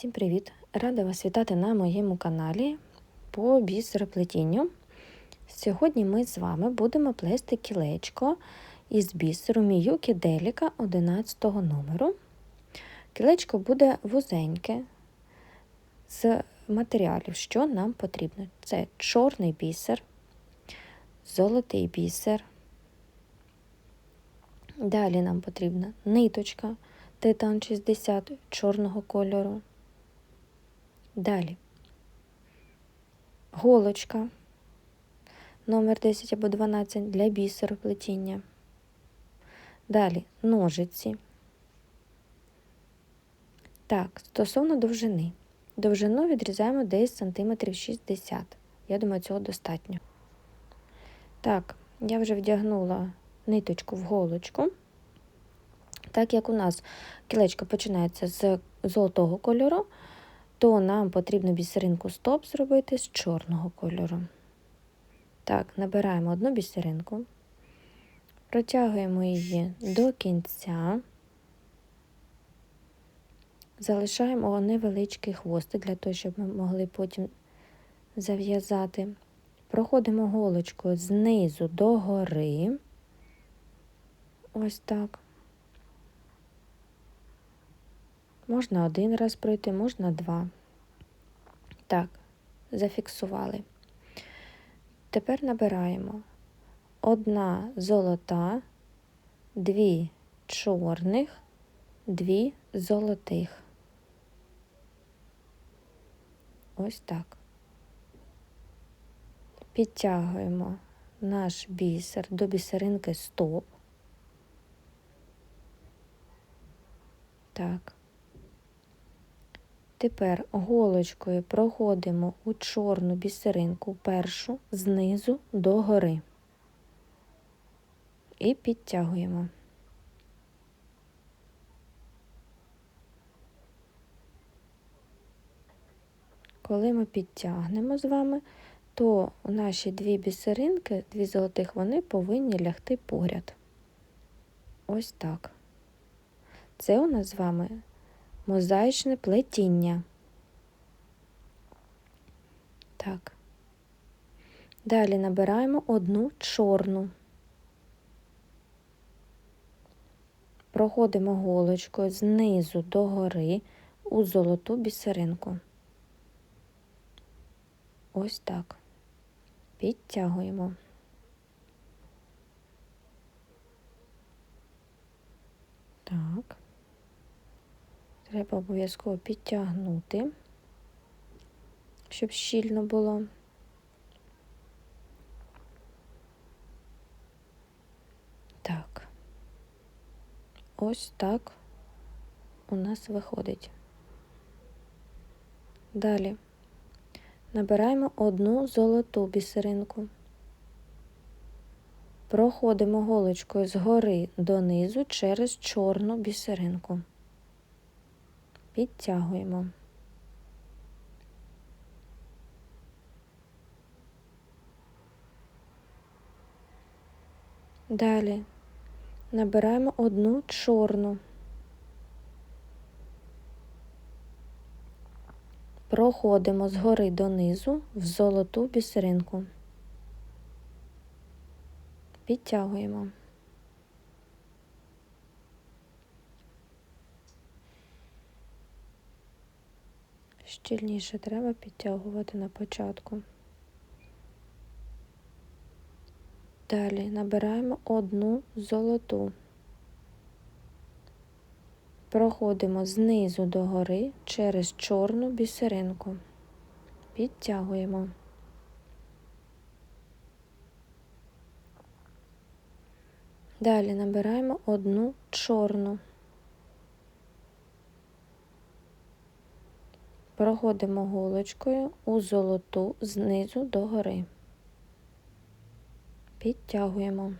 Всім привіт! Рада вас вітати на моєму каналі по бісероплетінню. Сьогодні ми з вами будемо плести кілечко із бісеру Міюкі Деліка 11 номеру. Кілечко буде вузеньке з матеріалів, що нам потрібно. Це чорний бісер, золотий бісер. Далі нам потрібна ниточка титан 60 чорного кольору. Далі голочка номер 10 або 12 для бісероплетіння. Далі ножиці. Так, стосовно довжини. Довжину відрізаємо десь сантиметрів 60 Я думаю, цього достатньо. Так, я вже вдягнула ниточку в голочку. Так як у нас кілечко починається з золотого кольору, то нам потрібно бісеринку стоп зробити з чорного кольору. Так, набираємо одну бісеринку, протягуємо її до кінця, залишаємо невеличкий хвостик для того, щоб ми могли потім зав'язати. Проходимо голочкою знизу до гори. Ось так. Можна один раз пройти, можна два. Так, зафіксували. Тепер набираємо одна золота, дві чорних, дві золотих. Ось так. Підтягуємо наш бісер до бісеринки стоп. Так. Тепер голочкою проходимо у чорну бісеринку першу знизу до гори і підтягуємо. Коли ми підтягнемо з вами, то наші дві бісеринки, дві золотих, вони повинні лягти поряд. Ось так. Це у нас з вами мозаїчне плетіння. Так. Далі набираємо одну чорну. Проходимо голочкою знизу до гори у золоту бісеринку. Ось так. Підтягуємо. Так. Треба обов'язково підтягнути, щоб щільно було. Так, ось так у нас виходить. Далі набираємо одну золоту бісеринку. Проходимо голочкою згори донизу через чорну бісеринку підтягуємо. Далі набираємо одну чорну, проходимо згори донизу в золоту бісеринку, підтягуємо. Щільніше треба підтягувати на початку. Далі набираємо одну золоту, проходимо знизу до гори через чорну бісеринку, підтягуємо. Далі набираємо одну чорну. Проходимо голочкою у золоту знизу до гори. Підтягуємо.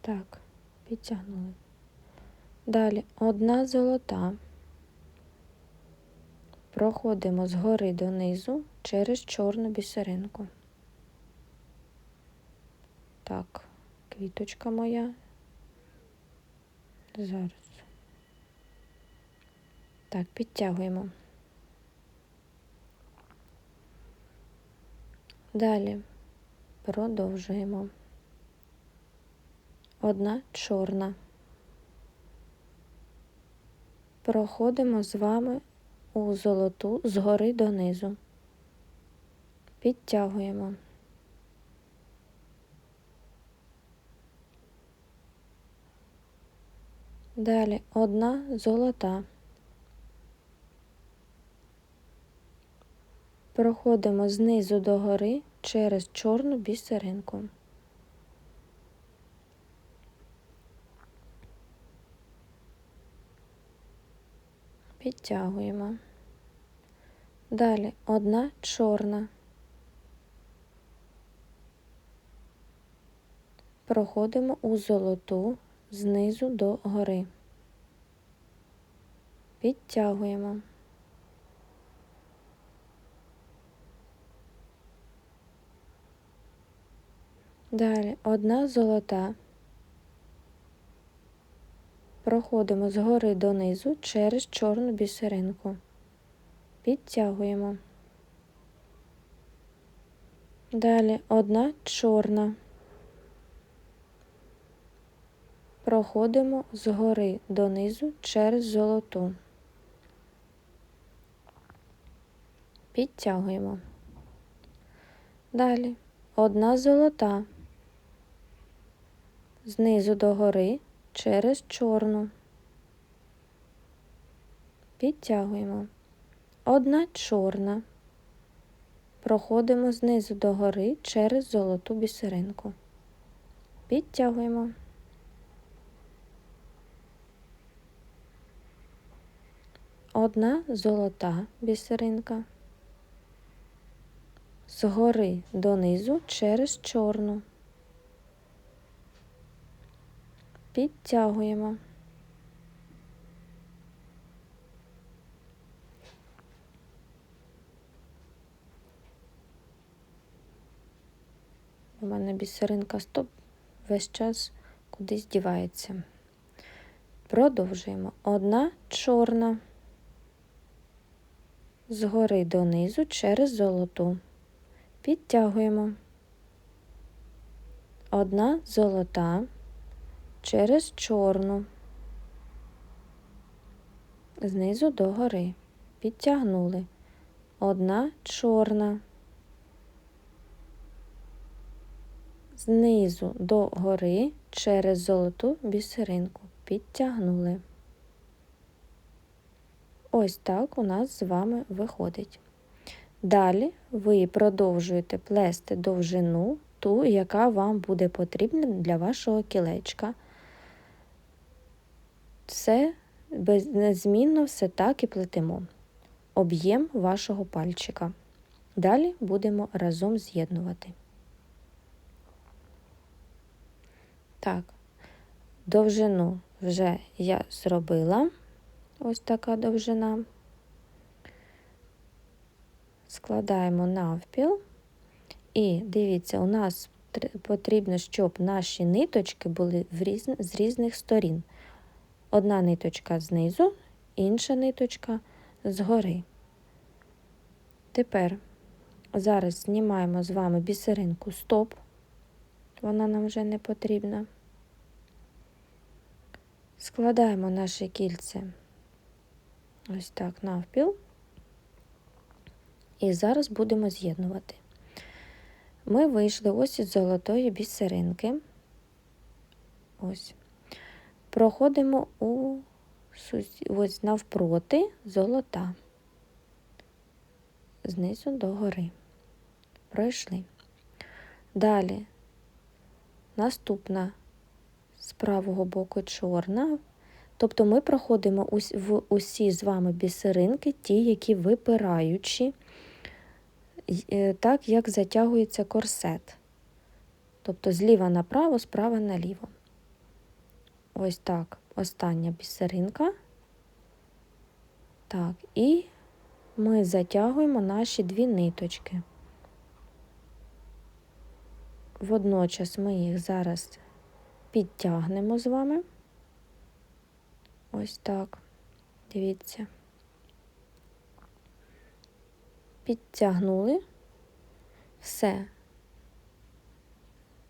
Так, підтягнули. Далі одна золота. Проходимо згори донизу через чорну бісеринку. Так квіточка моя. Зараз. Так, підтягуємо. Далі продовжуємо. Одна чорна. Проходимо з вами у золоту згори донизу. Підтягуємо. Далі одна золота. Проходимо знизу до гори через чорну бісеринку. Підтягуємо. Далі одна чорна. Проходимо у золоту знизу до гори. Підтягуємо. Далі одна золота. Проходимо згори донизу через чорну бісеринку. Підтягуємо. Далі одна чорна. Проходимо згори донизу через золоту. Підтягуємо. Далі одна золота. Знизу до гори через чорну. Підтягуємо. Одна чорна. Проходимо знизу до гори через золоту бісеринку. Підтягуємо. Одна золота бісеринка. Згори донизу через чорну. Підтягуємо. У мене бісеринка стоп весь час кудись дівається. Продовжуємо. Одна чорна. Згори донизу через золоту. Підтягуємо. Одна золота через чорну. Знизу до гори. Підтягнули. Одна чорна. Знизу до гори через золоту бісеринку. Підтягнули. Ось так у нас з вами виходить. Далі ви продовжуєте плести довжину, ту, яка вам буде потрібна для вашого кілечка. Все незмінно все так і плетемо. Об'єм вашого пальчика. Далі будемо разом з'єднувати. Так, довжину вже я зробила. Ось така довжина. Складаємо навпіл. І дивіться, у нас потрібно, щоб наші ниточки були з різних сторін. Одна ниточка знизу, інша ниточка згори. Тепер зараз знімаємо з вами бісеринку стоп, вона нам вже не потрібна. Складаємо наше кільце ось так навпіл. І зараз будемо з'єднувати. Ми вийшли ось із золотої бісеринки. Ось. Проходимо у ось навпроти золота, знизу до гори. Пройшли. Далі наступна з правого боку чорна. Тобто ми проходимо в усі з вами бісеринки, ті, які випираючі, е, так як затягується корсет. Тобто зліва направо, справа наліво. Ось так, остання бісеринка. Так, і ми затягуємо наші дві ниточки. Водночас ми їх зараз підтягнемо з вами. Ось так. Дивіться. Підтягнули. Все.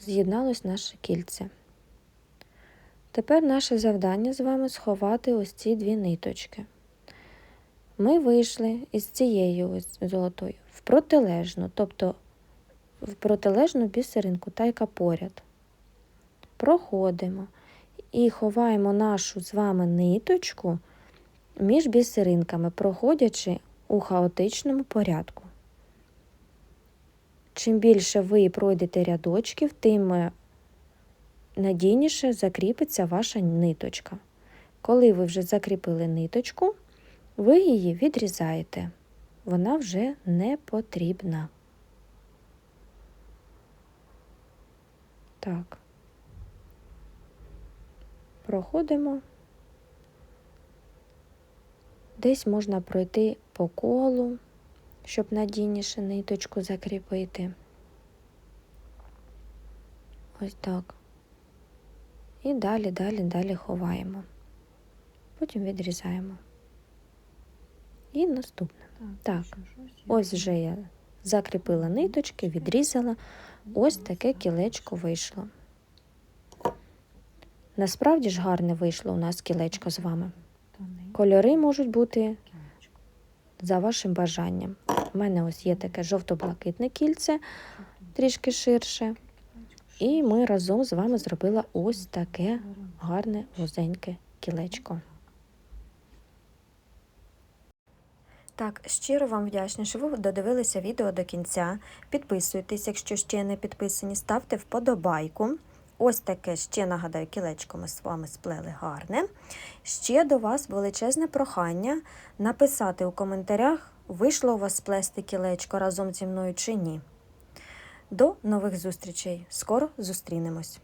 З'єдналось наше кільце. Тепер наше завдання з вами сховати ось ці дві ниточки. Ми вийшли із цієї ось золотої в протилежну, тобто в протилежну бісеринку, та яка поряд. Проходимо і ховаємо нашу з вами ниточку між бісеринками, проходячи у хаотичному порядку. Чим більше ви пройдете рядочків, тим е, надійніше закріпиться ваша ниточка. Коли ви вже закріпили ниточку, ви її відрізаєте. Вона вже не потрібна. Так. Проходимо. Десь можна пройти по колу, щоб надійніше ниточку закріпити. Ось так. І далі, далі, далі ховаємо. Потім відрізаємо. І наступне. Так, ось вже я закріпила ниточки, відрізала. Ось таке кілечко вийшло. Насправді ж гарне вийшло у нас кілечко з вами. Кольори можуть бути за вашим бажанням. У мене ось є таке жовто-блакитне кільце, трішки ширше. І ми разом з вами зробили ось таке гарне вузеньке кілечко. Так, щиро вам вдячна, що ви додивилися відео до кінця. Підписуйтесь, якщо ще не підписані, ставте вподобайку. Ось таке ще нагадаю, кілечко ми з вами сплели гарне. Ще до вас величезне прохання написати у коментарях, вийшло у вас сплести кілечко разом зі мною чи ні. До нових зустрічей! Скоро зустрінемось!